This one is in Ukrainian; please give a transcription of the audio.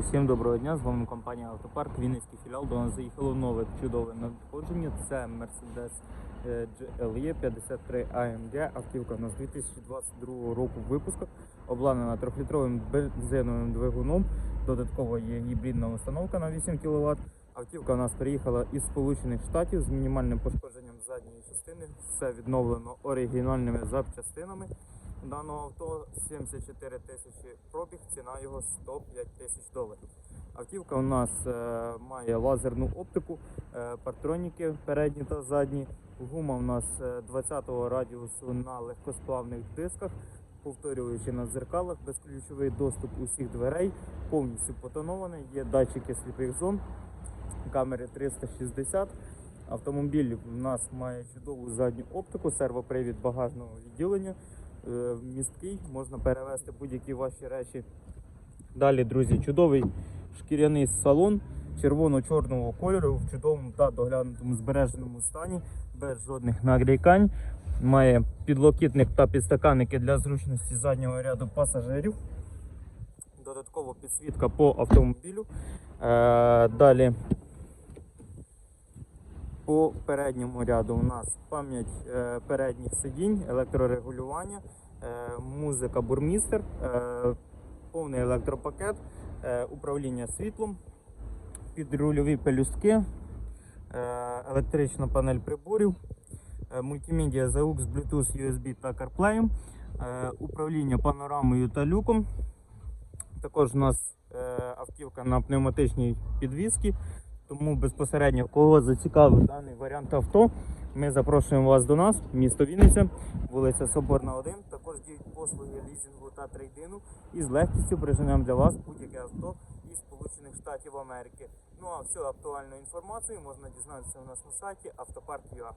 Всім доброго дня, з вами компанія Автопарк, Вінницький філіал. До нас заїхало нове чудове надходження. Це Mercedes GLE 53 AMG. Автівка у нас 2022 року випуску, обладнана 3-літровим бензиновим двигуном. Додатково є гібридна установка на 8 кВт. Автівка у нас приїхала із Сполучених Штатів з мінімальним пошкодженням задньої частини. Все відновлено оригінальними запчастинами. Даного авто 74 тисячі пробіг, ціна його 105 тисяч доларів. Автівка у нас е, має лазерну оптику, е, партроніки передні та задні. Гума у нас е, 20-го радіусу на легкосплавних дисках, повторюючи на дзеркалах, безключовий доступ усіх дверей, повністю потонований, є датчики сліпих зон, камери 360. Автомобіль у нас має чудову задню оптику, сервопривід багажного відділення е, місткий, можна перевезти будь-які ваші речі. Далі, друзі, чудовий шкіряний салон червоно-чорного кольору в чудовому та доглянутому збереженому стані, без жодних нагрікань. Має підлокітник та підстаканники для зручності заднього ряду пасажирів. Додатково підсвітка по автомобілю. Е, далі по передньому ряду у нас пам'ять е, передніх сидінь, електрорегулювання, е, музика бурмістер, е, повний електропакет, управління світлом, підрульові пелюстки, електрична панель приборів, мультимедіа ZAUX, Bluetooth, USB та CarPlay, управління панорамою та люком. Також у нас автівка на пневматичній підвісці. Тому безпосередньо кого зацікавив даний варіант авто, ми запрошуємо вас до нас, місто Вінниця, вулиця Соборна 1. Також діють послуги лізінгу та трейдину і з легкістю приженемо для вас будь-яке авто із Сполучених Штатів Америки. Ну а всю актуальну інформацію можна дізнатися у нас на сайті автопарк.ua.